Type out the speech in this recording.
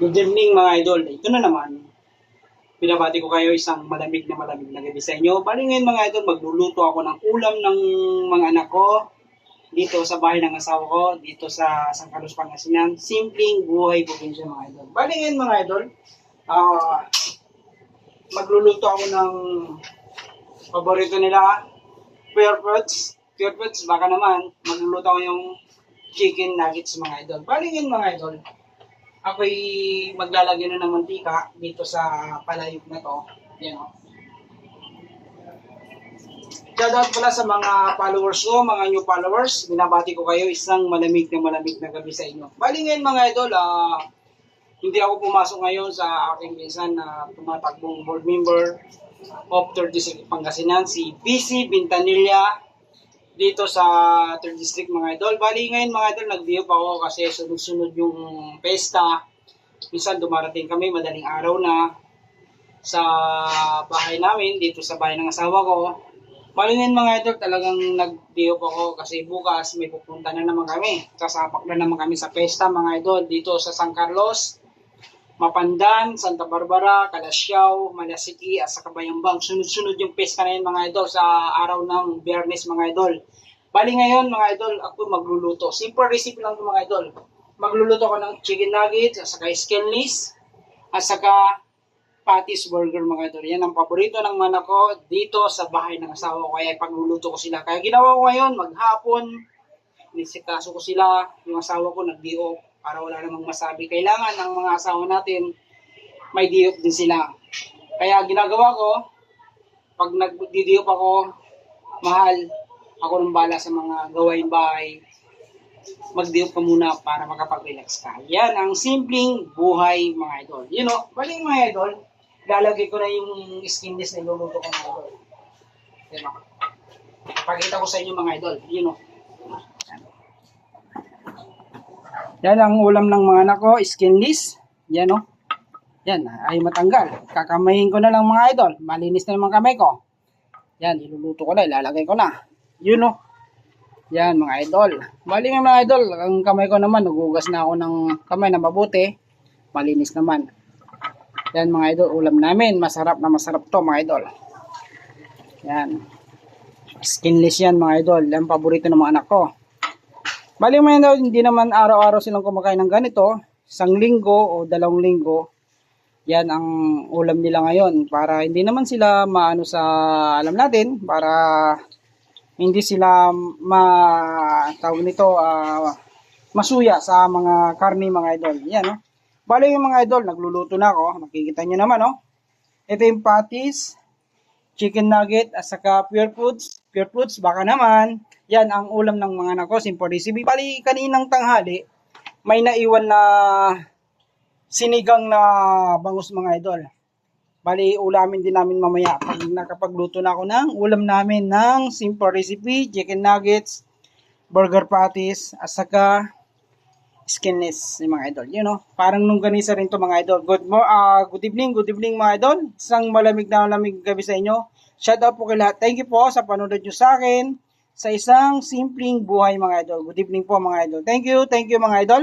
Good evening mga idol. Ito na naman. Pinabati ko kayo isang malamig na malamig na gabi sa inyo. Bali ngayon mga idol, magluluto ako ng ulam ng mga anak ko dito sa bahay ng asawa ko, dito sa San Carlos, Pangasinan. Simpleng buhay probinsya mga idol. Bali ngayon mga idol, ah magluluto ako ng paborito nila, pure fruits. Pure fruits, baka naman, magluluto ako yung chicken nuggets mga idol. Bali ngayon mga idol, ako'y maglalagay na ng mantika dito sa palayok na to. Yan o. Shoutout pala sa mga followers ko, mga new followers. Binabati ko kayo isang malamig na malamig na gabi sa inyo. Bali ngayon mga idol, ah, hindi ako pumasok ngayon sa aking pinsan na tumatakbong board member of 3rd District Pangasinan, si BC Bintanilla dito sa 3rd District mga idol. Bali ngayon mga idol, nag-diop ako kasi sunod-sunod yung pesta. Minsan dumarating kami madaling araw na sa bahay namin, dito sa bahay ng asawa ko. Bali ngayon mga idol, talagang nag-diop ako kasi bukas may pupunta na naman kami. Sasapak na naman kami sa pesta mga idol dito sa San Carlos. Mapandan, Santa Barbara, Calasiao, Malasiki, at sa Kabayambang. Sunod-sunod yung pesta na yun mga idol sa araw ng Biyernes mga idol. Bali ngayon mga idol, ako magluluto. Simple recipe lang mga idol. Magluluto ko ng chicken nuggets, at saka skinless, at saka patties burger mga idol. Yan ang paborito ng mana ko dito sa bahay ng asawa ko. Kaya pagluluto ko sila. Kaya ginawa ko ngayon, maghapon, nisikaso ko sila, yung asawa ko nag-diop para wala namang masabi. Kailangan ng mga asawa natin, may diop din sila. Kaya ginagawa ko, pag nagdidiop ako, mahal, ako nang bala sa mga gawain bahay, magdiop ka muna para makapag-relax ka. Yan ang simpleng buhay mga idol. You know, bali mga idol, lalagay ko na yung skinless na iluluto ko mga idol. O. Pakita ko sa inyo mga idol. You know. Yan ang ulam ng mga anak ko, skinless. Yan o. Yan, ay matanggal. Kakamayin ko na lang mga idol. Malinis na naman kamay ko. Yan, iluluto ko na, ilalagay ko na. Yun o. Yan mga idol. Bali mga idol, ang kamay ko naman, nagugas na ako ng kamay na mabuti. Malinis naman. Yan mga idol, ulam namin. Masarap na masarap to mga idol. Yan. Skinless yan mga idol. Yan paborito ng mga anak ko. Bali mga idol, hindi naman araw-araw silang kumakain ng ganito. Isang linggo o dalawang linggo. Yan ang ulam nila ngayon. Para hindi naman sila maano sa alam natin. Para hindi sila ma tawag nito ah, masuya sa mga karni mga idol. Yan no. Bali yung mga idol, nagluluto na ako. Nakikita nyo naman no. Ito yung patties, chicken nugget, at saka pure foods. Pure foods, baka naman. Yan ang ulam ng mga anak ko, simple recipe. Bali kaninang tanghali, may naiwan na sinigang na bangus mga idol. Bali, ulamin din namin mamaya pag nakapagluto na ako ng ulam namin ng simple recipe, chicken nuggets, burger patties, at skinless yung mga idol. You know, parang nung ganisa rin to mga idol. Good mo, ah good evening, good evening mga idol. Isang malamig na malamig gabi sa inyo. Shout out po kay lahat. Thank you po sa panonood nyo sa akin sa isang simpleng buhay mga idol. Good evening po mga idol. Thank you, thank you mga idol.